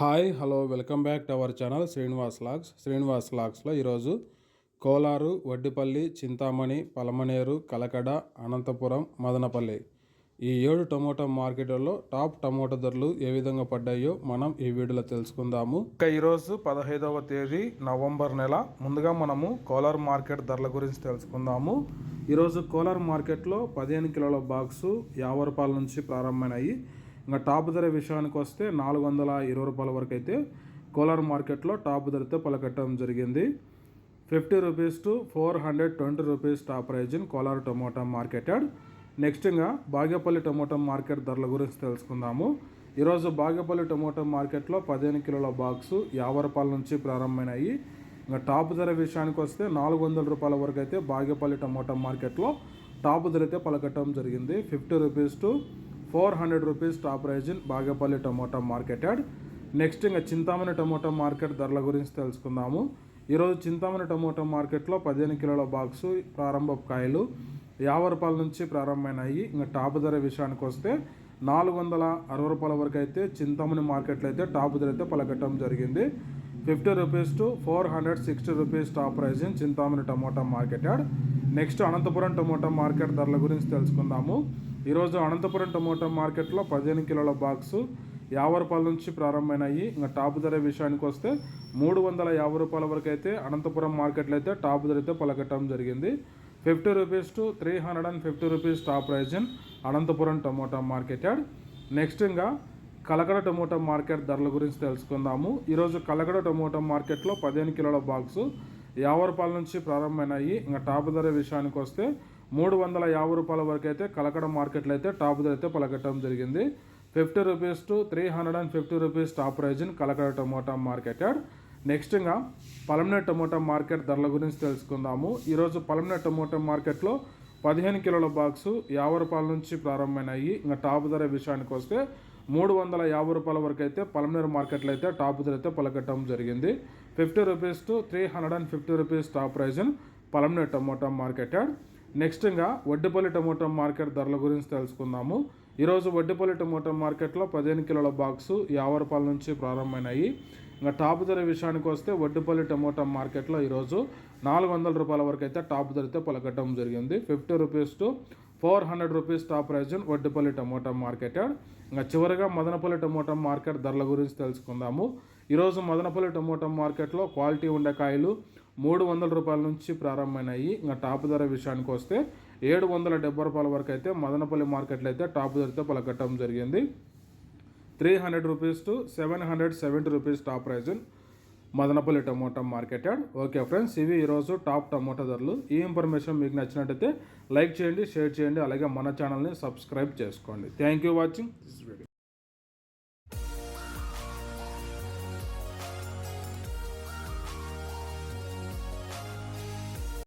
Hi hello welcome back to our channel Srinivas logs. Srinivas లాగ్స్లో ఈరోజు కోలారు వడ్డిపల్లి చింతామణి పలమనేరు కలకడ అనంతపురం మదనపల్లి ఈ ఏడు tomato మార్కెట్లలో టాప్ టమోటా ధరలు ఏ విధంగా పడ్డాయో మనం ఈ వీడియోలో తెలుసుకుందాము. ఇక ఈరోజు పదహైదవ తేదీ నవంబర్ నెల. ముందుగా మనము కోలార్ మార్కెట్ ధరల గురించి తెలుసుకుందాము. ఈరోజు కోలార్ మార్కెట్లో పదిహేను కిలోల బాక్సు యాభై రూపాయల నుంచి ప్రారంభమైనాయి. ఇంకా టాప్ ధర విషయానికి వస్తే నాలుగు వందల ఇరవై రూపాయల వరకు అయితే కోలార్ మార్కెట్లో టాప్ ధరతో పలకట్టడం జరిగింది. Fifty rupees to four hundred twenty rupees top price in Kolar tomato marketed. Next ఇంకా బాగేపల్లి టొమాటో మార్కెట్ ధరల గురించి తెలుసుకుందాము. ఈరోజు బాగేపల్లి టొమాటో మార్కెట్లో పదిహేను కిలోల బాక్సు యాభై రూపాయల నుంచి ప్రారంభమైనాయి. ఇంకా టాప్ ధర విషయానికి వస్తే నాలుగు వందల రూపాయల వరకు అయితే బాగేపల్లి టమోటా మార్కెట్లో టాప్ ధర అయితే పలకట్టడం జరిగింది. Fifty rupees to four hundred rupees top price in Bagepalli tomato marketed next ఇంకా చింతామణి టమోటా మార్కెట్ ధరల గురించి తెలుసుకుందాము. ఈరోజు చింతామణి టమోటా మార్కెట్లో పదిహేను కిలోల బాక్సు ప్రారంభ కాయలు యాభై రూపాయల నుంచి ప్రారంభమైనాయి. ఇంకా టాప్ ధర విషయానికి వస్తే నాలుగు వందల అరవై రూపాయల వరకు అయితే చింతామణి మార్కెట్లో అయితే టాప్ ధర అయితే పలకట్టడం జరిగింది. Fifty rupees to four hundred sixty rupees top price Chintamani tomato market next Anantapur tomato market ధరల గురించి తెలుసుకుందాము. ఈరోజు అనంతపురం టమోటా మార్కెట్లో పదిహేను కిలోల బాక్సు యాభై రూపాయల నుంచి ప్రారంభమైనాయి. ఇంకా టాప్ ధర విషయానికి వస్తే మూడు వందల యాభై రూపాయల వరకు అయితే అనంతపురం మార్కెట్లో అయితే టాప్ ధర అయితే పలకటం జరిగింది. Fifty rupees to three hundred and fifty rupees top price in Anantapur tomato market next ఇంకా కలకడ టమోటా మార్కెట్ ధరల గురించి తెలుసుకుందాము. ఈరోజు కలకడ టమోటా మార్కెట్లో పదిహేను కిలోల బాక్సు యాభై రూపాయల నుంచి ప్రారంభమైనాయి. ఇంకా టాప్ ధర విషయానికి వస్తే మూడు వందల యాభై రూపాయల వరకు అయితే కలకడ మార్కెట్లో అయితే టాప్ ధర అయితే పలకట్టడం జరిగింది. Fifty rupees to three hundred and fifty rupees top price in Kalakada tomato market next ఇంకా పలమనే టమోటా మార్కెట్ ధరల గురించి తెలుసుకుందాము. ఈరోజు పలమనే టమోటా మార్కెట్లో పదిహేను కిలోల బాక్సు యాభై రూపాయల నుంచి ప్రారంభమైనాయి. ఇంకా టాప్ ధర విషయానికి వస్తే మూడు వందల యాభై రూపాయల వరకు అయితే పలమనేరు మార్కెట్లో అయితే టాప్ ధర అయితే పలకట్టడం జరిగింది. Fifty rupees to three hundred and fifty rupees top price in Palamaner tomato marketed next ఇంకా వడ్డిపల్లి టమోటా మార్కెట్ ధరల గురించి తెలుసుకుందాము. ఈరోజు వడ్డిపల్లి టమోటా మార్కెట్లో పదిహేను కిలోల బాక్సు యాభై రూపాయల నుంచి ప్రారంభమైనాయి. ఇంకా టాప్ ధర విషయానికి వస్తే వడ్డిపల్లి టమోటా మార్కెట్లో ఈరోజు నాలుగు వందల రూపాయల వరకు అయితే టాప్ ధరతో పలకటం జరిగింది. Fifty rupees to four hundred rupees top price Vaddipalli tomato market. ఇంకా చివరిగా మదనపల్లి టమోటా మార్కెట్ ధరల గురించి తెలుసుకుందాము. ఈరోజు మదనపల్లి టమోటా మార్కెట్లో క్వాలిటీ ఉండే కాయలు మూడు వందల రూపాయల నుంచి ప్రారంభమైనాయి. ఇంకా టాప్ ధర విషయానికి వస్తే ఏడు వందల డెబ్బై రూపాయల వరకు అయితే మదనపల్లి మార్కెట్లో అయితే టాప్ ధరతో పలకట్టడం జరిగింది. Three hundred rupees to seven hundred seventy rupees top price Madanapalle tomato market okay friends ఇవి ఈరోజు టాప్ టమోటా ధరలు. ఈ ఇన్ఫర్మేషన్ మీకు నచ్చినట్టయితే లైక్ చేయండి షేర్ చేయండి అలాగే మన ఛానల్ని సబ్స్క్రైబ్ చేసుకోండి. Thank you watching. This video